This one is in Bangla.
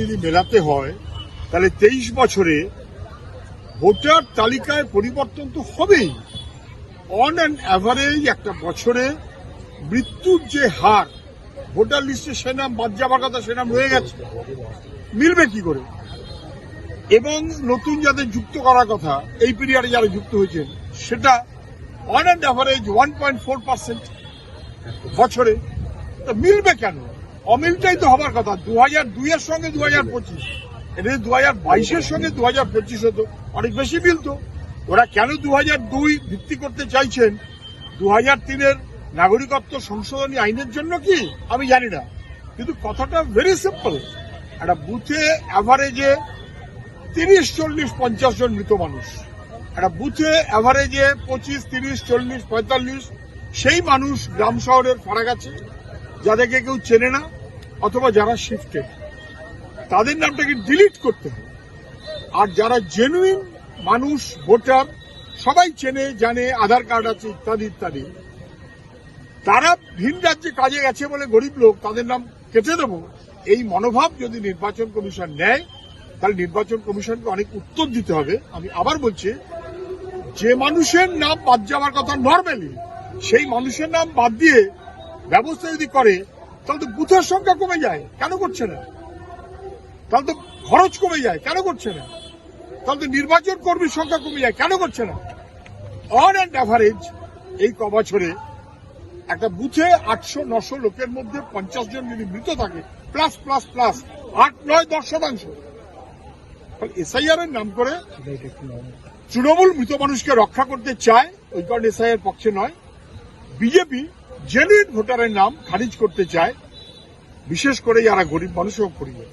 যদি মেলাতে হয়, তাহলে তেইশ বছরে ভোটার তালিকায় পরিবর্তন তো হবেই। অন অ্যান্ড অ্যাভারেজ একটা বছরে মৃত্যুর যে হার, ভোটার লিস্টে সে নাম, বাদ যাবার কথা সে নাম রয়ে গেছে। মিলবে কি করে? এবং নতুন যাদের যুক্ত করার কথা, এই পিরিয়ডে যারা যুক্ত হয়েছেন, সেটা on and average one point four percent বছরে। তা মিলবে কেন? অমিলটাই তো হবার কথা। দু হাজার দুইয়ের সঙ্গে দু হাজার পঁচিশ। এটা দু হাজার বাইশের সঙ্গে দু হাজার পঁচিশ হতো। অনেক বেশি মিলতো ওরা কেন দু হাজার দুই ভিত্তি করতে চাইছেন? দু হাজার তিনের নাগরিকত্ব সংশোধনী আইনের জন্য কি? আমি জানি না। কিন্তু কথাটা ভেরি সিম্পল একটা বুথে অ্যাভারেজে তিরিশ, চল্লিশ, পঞ্চাশ জন মৃত মানুষ। একটা বুথে অ্যাভারেজে পঁচিশ, তিরিশ, চল্লিশ, পঁয়তাল্লিশ, সেই মানুষ গ্রাম শহরের ফারাক আছে, যাদেরকে কেউ চেনে না। অথবা যারা শিফটেড তাদের নামটাকে ডিলিট করতে হবে। আর যারা জেনুইন মানুষ, ভোটার, সবাই চেনে, জানে, আধার কার্ড আছে, ইত্যাদি ইত্যাদি, তারা ভিন রাজ্যে কাজে গেছে বলে গরিব লোক, তাদের নাম কেটে দেবো। এই মনোভাব যদি নির্বাচন কমিশন নেয়, তাহলে নির্বাচন কমিশনকে অনেক উত্তর দিতে হবে। আমি আবার বলছি, যে মানুষের নাম বাদ যাওয়ার কথা নর্মালি সেই মানুষের নাম বাদ দিয়ে ব্যবস্থা যদি করে তাহলে তো বুথের সংখ্যা কমে যায়। কেন করছে না? তাহলে তো খরচ কমে যায়। কেন করছে না? তাহলে তো নির্বাচন কর্মীর সংখ্যা কমে যায়। কেন করছে না? অন অ্যান্ড অ্যাভারেজ এই ক বছরে একটা বুথে আটশো নশো লোকের মধ্যে পঞ্চাশ জন যদি মৃত থাকে প্লাস প্লাস প্লাস আট, নয়, দশ শতাংশ। এসআইআর এর নাম করে তৃণমূল মৃত মানুষকে রক্ষা করতে চায়, ওই কারণে এসআইআর পক্ষে নয়। বিজেপি জেনুইন ভোটারের নাম খারিজ করতে চায় বিশেষ করে যারা গরিব মানুষ হোক পরিবার